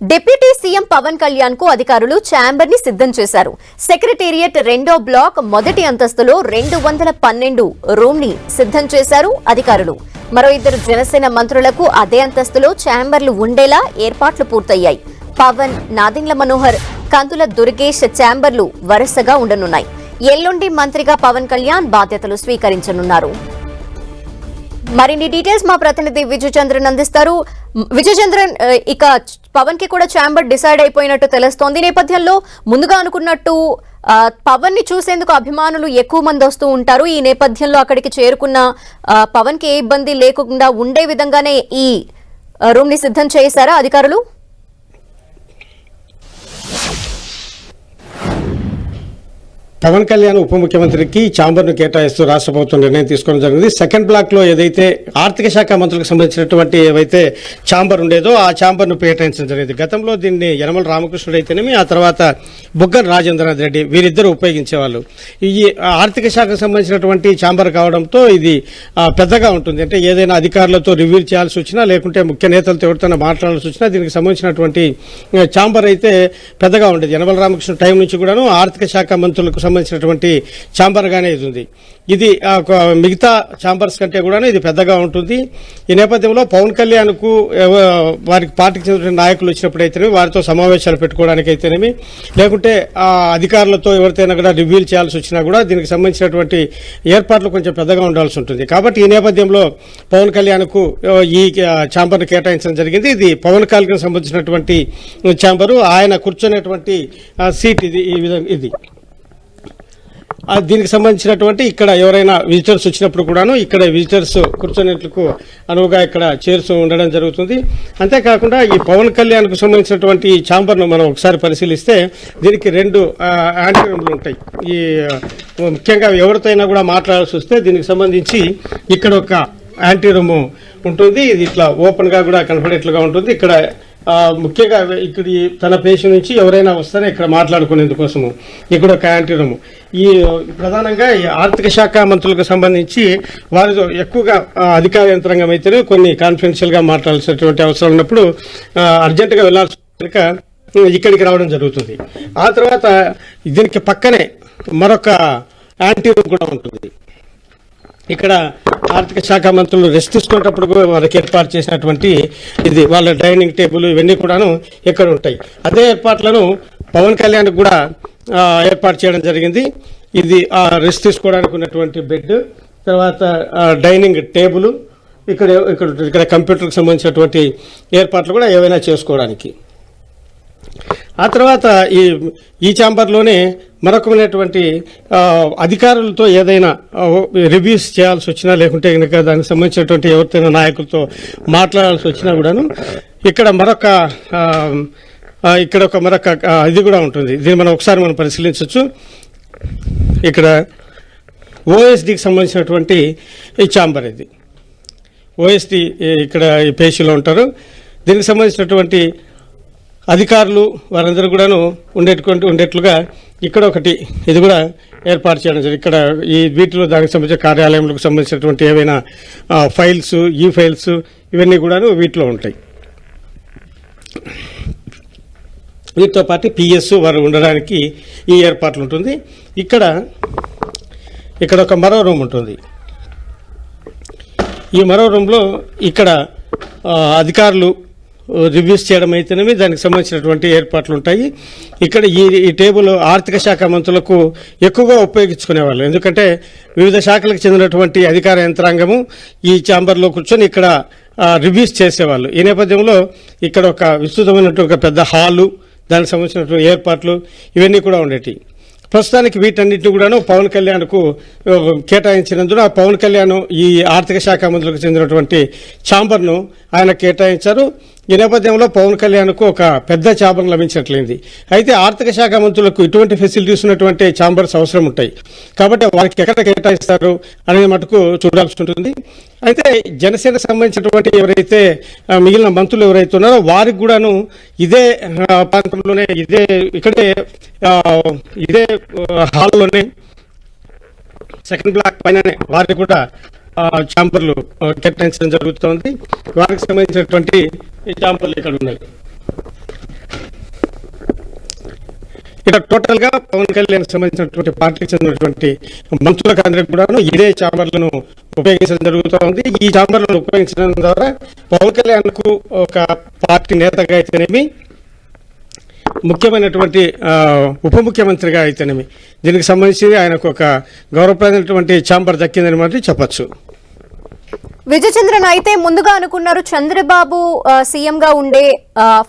Deputy CM Pawan కళ్యాణ్కు అధికారులు ఛాంబర్ని సిద్ధం చేశారు. సెక్రటేరియట్ రెండో బ్లాక్ మొదటి అంతస్తులో రెండు వందల పన్నెండు రూమ్ని సిద్ధం చేశారు అధికారులు. మరో ఇద్దరు జనసేన మంత్రులకు అదే అంతస్తులో ఛాంబర్లు ఉండేలా ఏర్పాట్లు పూర్తయ్యాయి. పవన్ నాదిండ్ల మనోహర్ కందుల దుర్గేష్ ఛాంబర్లు వరుసగా ఉండనున్నాయి. ఎల్లుండి మంత్రిగా పవన్ కళ్యాణ్ బాధ్యతలు స్వీకరించనున్నారు. మరిన్ని డీటెయిల్స్ మా ప్రతినిధి విజయచంద్రన్ అందిస్తారు. విజయచంద్రన్ ఇక పవన్కి కూడా ఛాంబర్ డిసైడ్ అయిపోయినట్టు తెలుస్తోంది. ఈ నేపథ్యంలో ముందుగా అనుకున్నట్టు పవన్ని చూసేందుకు అభిమానులు ఎక్కువ మంది వస్తూ ఉంటారు. ఈ నేపథ్యంలో అక్కడికి చేరుకున్న పవన్కి ఏ ఇబ్బంది లేకుండా ఉండే విధంగానే ఈ రూమ్ని సిద్ధం చేశారా అధికారులు? పవన్ కళ్యాణ్ ఉప ముఖ్యమంత్రికి ఛాంబర్ను కేటాయిస్తూ రాష్ట్ర ప్రభుత్వం నిర్ణయం తీసుకోవడం జరిగింది. సెకండ్ బ్లాక్లో ఏదైతే ఆర్థిక శాఖ మంత్రులకు సంబంధించినటువంటి ఏవైతే ఛాంబర్ ఉండేదో ఆ ఛాంబర్ను కేటాయించడం జరిగింది. గతంలో దీన్ని యనమల రామకృష్ణుడు అయితేనేమి ఆ తర్వాత బుగ్గన రాజేంద్రనాథ్ రెడ్డి వీరిద్దరు ఉపయోగించేవాళ్ళు. ఈ ఆర్థిక శాఖకు సంబంధించినటువంటి ఛాంబర్ కావడంతో ఇది పెద్దగా ఉంటుంది. అంటే ఏదైనా అధికారులతో రివ్యూ చేయాల్సి వచ్చినా లేకుంటే ముఖ్య నేతలతో ఎవరితో మాట్లాడాల్సి వచ్చినా దీనికి సంబంధించినటువంటి ఛాంబర్ అయితే పెద్దగా ఉండేది. యనమల రామకృష్ణ టైం నుంచి కూడాను ఆర్థిక శాఖ మంత్రులకు సంబంధించినటువంటి ఛాంబర్గానే ఇది ఉంది. ఇది ఒక మిగతా ఛాంబర్స్ కంటే కూడా ఇది పెద్దగా ఉంటుంది. ఈ నేపథ్యంలో పవన్ కళ్యాణ్కు వారికి పార్టీకి చెందిన నాయకులు వచ్చినప్పుడు అయితేనేమి వారితో సమావేశాలు పెట్టుకోవడానికి అయితేనేమి లేకుంటే ఆ అధికారులతో ఎవరితోనైనా కూడా రివ్యూలు చేయాల్సి వచ్చినా కూడా దీనికి సంబంధించినటువంటి ఏర్పాట్లు కొంచెం పెద్దగా ఉండాల్సి ఉంటుంది. కాబట్టి ఈ నేపథ్యంలో పవన్ కళ్యాణ్కు ఈ ఛాంబర్ను కేటాయించడం జరిగింది. ఇది పవన్ కళ్యాణ్ సంబంధించినటువంటి ఛాంబరు. ఆయన కూర్చునేటువంటి సీట్ ఇది ఈ విధంగా ఇది. దీనికి సంబంధించినటువంటి ఇక్కడ ఎవరైనా విజిటర్స్ వచ్చినప్పుడు కూడాను ఇక్కడ విజిటర్స్ కూర్చునేందుకు అనువుగా ఇక్కడ చైర్స్ ఉండడం జరుగుతుంది. అంతేకాకుండా ఈ పవన్ కళ్యాణ్కు సంబంధించినటువంటి ఈ ఛాంబర్ను మనం ఒకసారి పరిశీలిస్తే దీనికి రెండు యాంటీ రూమ్లు ఉంటాయి. ఈ ముఖ్యంగా ఎవరితో అయినా కూడా మాట్లాడాల్సి వస్తే దీనికి సంబంధించి ఇక్కడ ఒక యాంటీ రూమ్ ఉంటుంది. ఇది ఇట్లా ఓపెన్గా కూడా కనపడేట్లుగా ఉంటుంది. ఇక్కడ ముఖ్యంగా ఇక్కడ తన పేషెంట్ నుంచి ఎవరైనా వస్తేనే ఇక్కడ మాట్లాడుకునేందుకోసము. ఇక్కడ ఒక యాంటీ రూమ్. ఈ ప్రధానంగా ఈ ఆర్థిక శాఖ మంత్రులకు సంబంధించి వారితో ఎక్కువగా అధికార యంత్రాంగం అయితే కొన్ని కాన్ఫిడెన్షియల్గా మాట్లాడాల్సినటువంటి అవసరం ఉన్నప్పుడు అర్జెంటుగా వెళ్ళాల్సి కనుక ఇక్కడికి రావడం జరుగుతుంది. ఆ తర్వాత దీనికి పక్కనే మరొక యాంటీ రూమ్ కూడా ఉంటుంది. ఇక్కడ ఆర్థిక శాఖ మంత్రులు రెస్ట్ తీసుకునేటప్పుడు కూడా వాళ్ళకి ఏర్పాటు చేసినటువంటి ఇది వాళ్ళ డైనింగ్ టేబుల్ ఇవన్నీ కూడాను ఇక్కడ ఉంటాయి. అదే ఏర్పాట్లను పవన్ కళ్యాణ్ కూడా ఏర్పాటు చేయడం జరిగింది. ఇది ఆ రెస్ట్ తీసుకోవడానికి ఉన్నటువంటి బెడ్ తర్వాత డైనింగ్ టేబుల్ ఇక్కడ ఇక్కడ ఇక్కడ కంప్యూటర్కి సంబంధించినటువంటి ఏర్పాట్లు కూడా ఏవైనా చేసుకోవడానికి. ఆ తర్వాత ఈ ఈ ఛాంబర్లోనే మరొకమైనటువంటి అధికారులతో ఏదైనా రివ్యూస్ చేయాల్సి వచ్చినా లేకుంటే కనుక దానికి సంబంధించినటువంటి ఎవరితోనైనా నాయకులతో మాట్లాడాల్సి వచ్చినా కూడాను ఇక్కడ మరొక ఇక్కడ ఒక మరొక ఇది కూడా ఉంటుంది. దీన్ని మనం ఒకసారి మనం పరిశీలించవచ్చు. ఇక్కడ ఓఎస్డికి సంబంధించినటువంటి ఈ ఛాంబర్ ఇది. ఓఎస్డి ఇక్కడ ఈ పేషీలో ఉంటారు. దీనికి సంబంధించినటువంటి అధికారులు వారందరూ కూడాను ఉండేటువంటి ఉండేట్లుగా ఇక్కడ ఒకటి ఇది కూడా ఏర్పాటు చేయడం జరిగింది. ఇక్కడ ఈ వీటిలో దానికి సంబంధించిన కార్యాలయంలకు సంబంధించినటువంటి ఏవైనా ఫైల్స్ ఈ ఫైల్స్ ఇవన్నీ కూడాను వీటిలో ఉంటాయి. వీటితో పాటు పిఎస్ వారు ఉండడానికి ఈ ఏర్పాట్లు ఉంటుంది. ఇక్కడ ఇక్కడ ఒక మరో రూమ్ ఉంటుంది. ఈ మరో రూమ్లో ఇక్కడ అధికారులు రివ్యూస్ చేయడం అయితేనేమి దానికి సంబంధించినటువంటి ఏర్పాట్లు ఉంటాయి ఇక్కడ ఈ ఈ టేబుల్ ఆర్థిక శాఖ మంత్రులకు ఎక్కువగా ఉపయోగించుకునేవాళ్ళు. ఎందుకంటే వివిధ శాఖలకు చెందినటువంటి అధికార యంత్రాంగము ఈ ఛాంబర్లో కూర్చొని ఇక్కడ రివ్యూస్ చేసేవాళ్ళు. ఈ నేపథ్యంలో ఇక్కడ ఒక విస్తృతమైనటువంటి ఒక పెద్ద హాలు దానికి సంబంధించినటువంటి ఏర్పాట్లు ఇవన్నీ కూడా ఉండేవి ప్రస్తుతానికి వీటన్నిటిని కూడాను పవన్ కళ్యాణ్కు కేటాయించినందున పవన్ కళ్యాణ్ ఈ ఆర్థిక శాఖ మంత్రులకు చెందినటువంటి ఛాంబర్ను ఆయన కేటాయించారు. ఈ నేపథ్యంలో పవన్ కళ్యాణ్కు ఒక పెద్ద ఛాంబర్ లభించినట్లయింది అయితే ఆర్థిక శాఖ మంత్రులకు ఇటువంటి ఫెసిలిటీస్ ఉన్నటువంటి ఛాంబర్స్ అవసరం ఉంటాయి. కాబట్టి వారికి ఎక్కడ కేటాయిస్తారు అనేది మటుకు చూడాల్సి ఉంటుంది. అయితే జనసేన సంబంధించినటువంటి ఎవరైతే మిగిలిన మంత్రులు ఎవరైతే ఉన్నారో వారికి కూడాను ఇదే ప్రాంతంలోనే ఇదే ఇక్కడే ఇదే హాల్లోనే సెకండ్ బ్లాక్ పైననే వారికి కూడా ఛాంబర్లు కేటాయించడం జరుగుతోంది. వారికి సంబంధించినటువంటి ఈ ఇక్కడ ఉన్నాయి ఇక్కడ టోటల్గా పవన్ కళ్యాణ్ సంబంధించినటువంటి పార్టీకి చెందినటువంటి మంత్రులకు అందరికి కూడాను ఇదే ఛాంబర్లను ఉపయోగించడం జరుగుతూ ఉంది. ఈ ఛాంబర్లను ఉపయోగించడం ద్వారా పవన్ కళ్యాణ్కు ఒక పార్టీ నేతగా అయితేనేమి ముఖ్యమైనటువంటి ఉప ముఖ్యమంత్రిగా అయితేనేమి దీనికి సంబంధించి ఆయనకు ఒక గౌరవప్రదమైనటువంటి ఛాంబర్ దక్కిందని మాట చెప్పచ్చు. విజయచంద్రన్ అయితే ముందుగా అనుకున్నారు చంద్రబాబు సీఎం గా ఉండే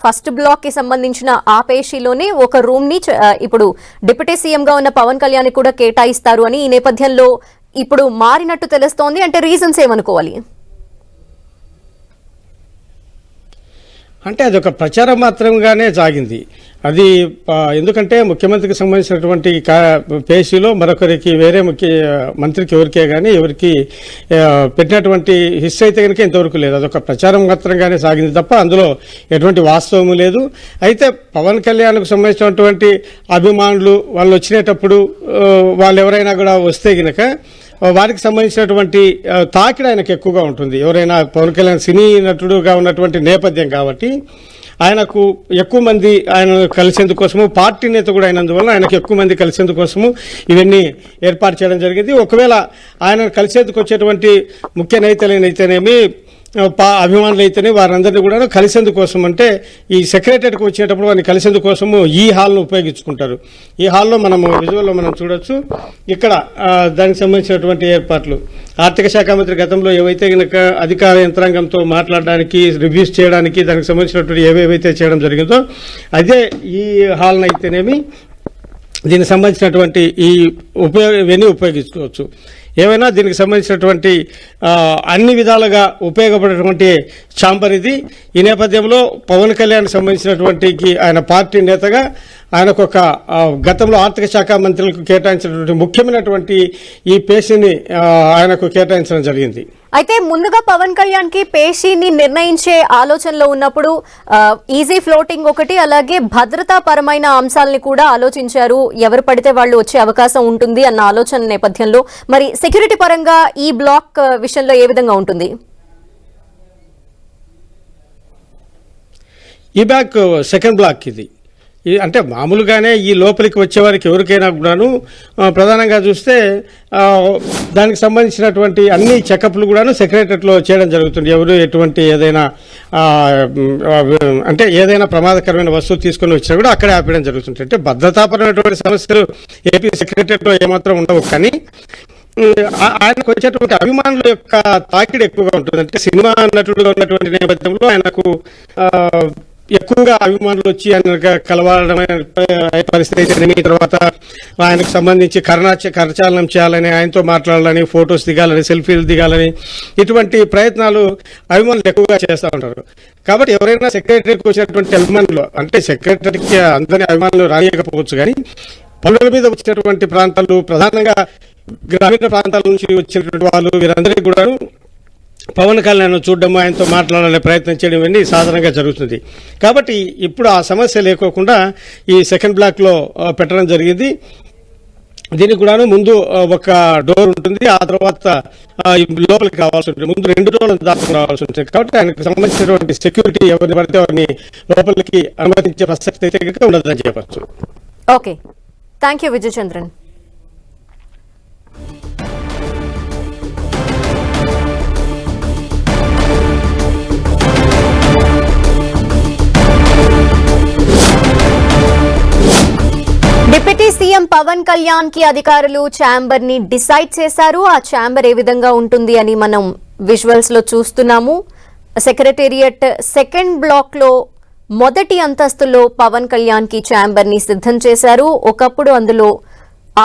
ఫస్ట్ బ్లాక్కి సంబంధించిన ఆ పేషీలోనే ఒక రూమ్ని ఇప్పుడు డిప్యూటీ సీఎం గా ఉన్న పవన్ కళ్యాణ్ కూడా కేటాయిస్తారు అని ఈ నేపథ్యంలో ఇప్పుడు మారినట్టు తెలుస్తోంది. అంటే రీజన్స్ ఏమనుకోవాలి? అంటే అది ఒక ప్రచారం మాత్రంగానే సాగింది. అది ఎందుకంటే ముఖ్యమంత్రికి సంబంధించినటువంటి కా- పేషీలో మరొకరికి వేరే ముఖ్య మంత్రికి ఎవరికే కానీ ఎవరికి పెట్టినటువంటి హిస్ అయితే కనుక ఇంతవరకు లేదు. అదొక ప్రచారం మాత్రంగానే సాగింది తప్ప అందులో ఎటువంటి వాస్తవము లేదు. అయితే పవన్ కళ్యాణ్కు సంబంధించినటువంటి అభిమానులు వాళ్ళు వచ్చినప్పుడు వాళ్ళు ఎవరైనా కూడా వస్తే గనక వారికి సంబంధించినటువంటి తాకిడ తాకిడి ఆయనకు ఎక్కువగా ఉంటుంది. ఎవరైనా పవన్ కళ్యాణ్ సినీ నటుడుగా ఉన్నటువంటి నేపథ్యం కాబట్టి ఆయనకు ఎక్కువ మంది ఆయన కలిసేందుకోసము పార్టీ నేత కూడా అయినందువల్ల ఆయనకు ఎక్కువ మంది కలిసేందుకోసము ఇవన్నీ ఏర్పాటు చేయడం జరిగింది. ఒకవేళ ఆయన కలిసేందుకు వచ్చేటువంటి ముఖ్య నేతలైనైతేనేమి పా అభిమానులు అయితేనే వారందరినీ కూడా కలిసేందుకోసం అంటే ఈ సెక్రటరీకి వచ్చేటప్పుడు వారిని కలిసేందుకోసము ఈ హాల్ను ఉపయోగించుకుంటారు. ఈ హాల్లో మనము విజువల్లో మనం చూడొచ్చు. ఇక్కడ దానికి సంబంధించినటువంటి ఏర్పాట్లు. ఆర్థిక శాఖ మంత్రి గతంలో ఏవైతే కనుక అధికార యంత్రాంగంతో మాట్లాడడానికి రివ్యూస్ చేయడానికి దానికి సంబంధించినటువంటి ఏవేవైతే చేయడం జరిగిందో అదే ఈ హాల్ని అయితేనేమి దీనికి సంబంధించినటువంటి ఈ ఉపయోగ ఇవన్నీ ఉపయోగించుకోవచ్చు. ఏమైనా దీనికి సంబంధించినటువంటి అన్ని విధాలుగా ఉపయోగపడేటువంటి ఛాంబర్ ఇది ఈ నేపథ్యంలో పవన్ కళ్యాణ్ సంబంధించినటువంటి ఆయన పార్టీ నేతగా ఆయనకు ఒక గతంలో ఆర్థిక శాఖ మంత్రులకు కేటాయించినటువంటి ముఖ్యమైనటువంటి ఈ పేషీని ఆయనకు కేటాయించడం జరిగింది. అయితే ముందుగా పవన్ కళ్యాణ్కి పేషీని నిర్ణయించే ఆలోచనలో ఉన్నప్పుడు ఈజీ ఫ్లోటింగ్ ఒకటి అలాగే భద్రతా పరమైన అంశాలని కూడా ఆలోచించారు. ఎవరు పడితే వాళ్ళు వచ్చే అవకాశం ఉంటుంది అన్న ఆలోచన నేపథ్యంలో. మరి సెక్యూరిటీ పరంగా ఈ బ్లాక్ విషయంలో ఏ విధంగా ఉంటుంది? ఈ బ్యాక్ సెకండ్ బ్లాక్ ఇది. అంటే మామూలుగానే ఈ లోపలికి వచ్చేవారికి ఎవరికైనా కూడాను ప్రధానంగా చూస్తే దానికి సంబంధించినటువంటి అన్ని చెకప్లు కూడాను సెక్రటరీలో చేయడం జరుగుతుంది. ఎవరు ఎటువంటి ఏదైనా అంటే ఏదైనా ప్రమాదకరమైన వస్తువు తీసుకొని వచ్చినా కూడా అక్కడే ఆపేయడం జరుగుతుంది. అంటే భద్రతాపరమైనటువంటి సమస్యలు ఏపీ సెక్రటరీలో ఏమాత్రం ఉండవు. కానీ ఆయనకు వచ్చేటువంటి అభిమానుల యొక్క తాకిడి ఎక్కువగా ఉంటుంది అంటే సినిమా నటుడుగా ఉన్నటువంటి నేపథ్యంలో ఆయనకు ఎక్కువగా అభిమానులు వచ్చి ఆయన కలవాలడమైన పరిస్థితి అయితే తర్వాత ఆయనకు సంబంధించి కర్ణాచ కరచాలనం చేయాలని ఆయనతో మాట్లాడాలని ఫొటోస్ దిగాలని సెల్ఫీలు దిగాలని ఇటువంటి ప్రయత్నాలు అభిమానులు ఎక్కువగా చేస్తూ ఉంటారు. కాబట్టి ఎవరైనా సెక్రటరీకి వచ్చినటువంటి అభిమానులు అంటే సెక్రటరీకి అందరి అభిమానులు రానియకపోవచ్చు కానీ పనుల మీద వచ్చినటువంటి ప్రాంతాలు ప్రధానంగా గ్రామీణ ప్రాంతాల నుంచి వచ్చినటువంటి వాళ్ళు వీరందరికీ కూడా పవన్ కళ్యాణ్ చూడడం ఆయనతో మాట్లాడాలనే ప్రయత్నం చేయడం ఇవన్నీ సాధారణంగా జరుగుతుంది. కాబట్టి ఇప్పుడు ఆ సమస్య లేకోకుండా ఈ సెకండ్ బ్లాక్లో పెట్టడం జరిగింది. దీనికి కూడాను ముందు ఒక డోర్ ఉంటుంది. ఆ తర్వాత లోపలికి రావాల్సి ఉంటుంది. ముందు రెండు డోర్లు దాటుకుని రావాల్సి ఉంటుంది. కాబట్టి ఆయనకు సంబంధించినటువంటి సెక్యూరిటీ ఎవరిని పడితే వారిని లోపలికి అనుమతించే ప్రసక్తి అయితే కనుక ఉండదని చెప్పచ్చు. Okay. Thank you Vijayachandran. Deputy CM Pawan కళ్యాణ్కి అధికారులు ఛాంబర్ని డిసైడ్ చేశారు. ఆ ఛాంబర్ ఏ విధంగా ఉంటుంది అని మనం విజువల్స్లో చూస్తున్నాము. సెక్రటేరియట్ సెకండ్ బ్లాక్లో మొదటి అంతస్తులో పవన్ కళ్యాణ్కి ఛాంబర్ని సిద్ధం చేశారు. ఒకప్పుడు అందులో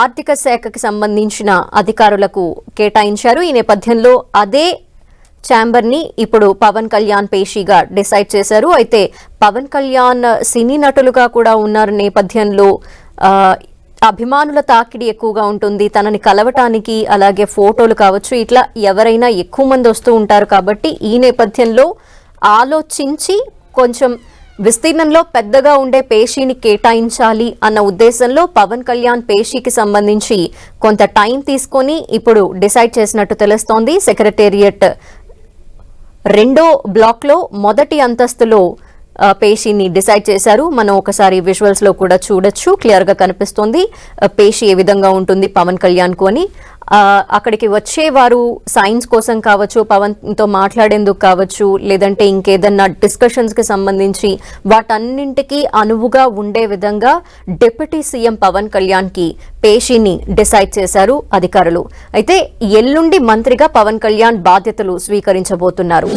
ఆర్థిక శాఖకి సంబంధించిన అధికారులకు కేటాయించారు. ఈ నేపథ్యంలో అదే ఛాంబర్ని ఇప్పుడు పవన్ కళ్యాణ్ పేషీగా డిసైడ్ చేశారు. అయితే పవన్ కళ్యాణ్ సినీ నటులుగా కూడా ఉన్నారు. నేపథ్యంలో అభిమానుల తాకిడి ఎక్కువగా ఉంటుంది. తనని కలవటానికి అలాగే ఫోటోలు కావచ్చు ఇట్లా ఎవరైనా ఎక్కువ మంది వస్తూ ఉంటారు కాబట్టి ఈ నేపథ్యంలో ఆలోచించి కొంచెం విస్తీర్ణంలో పెద్దగా ఉండే పేషీని కేటాయించాలి అన్న ఉద్దేశంలో పవన్ కళ్యాణ్ పేషీకి సంబంధించి కొంత టైం తీసుకొని ఇప్పుడు డిసైడ్ చేసినట్టు తెలుస్తోంది. సెక్రటేరియట్ రెండో బ్లాక్లో మొదటి అంతస్తులో పేషీని డిసైడ్ చేశారు. మనం ఒకసారి విజువల్స్లో కూడా చూడొచ్చు. క్లియర్గా కనిపిస్తుంది. పేషీ ఏ విధంగా ఉంటుంది పవన్ కళ్యాణ్కు అని అక్కడికి వచ్చేవారు సైన్స్ కోసం కావచ్చు పవన్తో మాట్లాడేందుకు కావచ్చు లేదంటే ఇంకేదన్నా డిస్కషన్స్కి సంబంధించి వాటన్నింటికి అనువుగా ఉండే విధంగా డిప్యూటీ సీఎం పవన్ కళ్యాణ్కి పేషీని డిసైడ్ చేశారు అధికారులు. అయితే ఎల్లుండి మంత్రిగా పవన్ కళ్యాణ్ బాధ్యతలు స్వీకరించబోతున్నారు.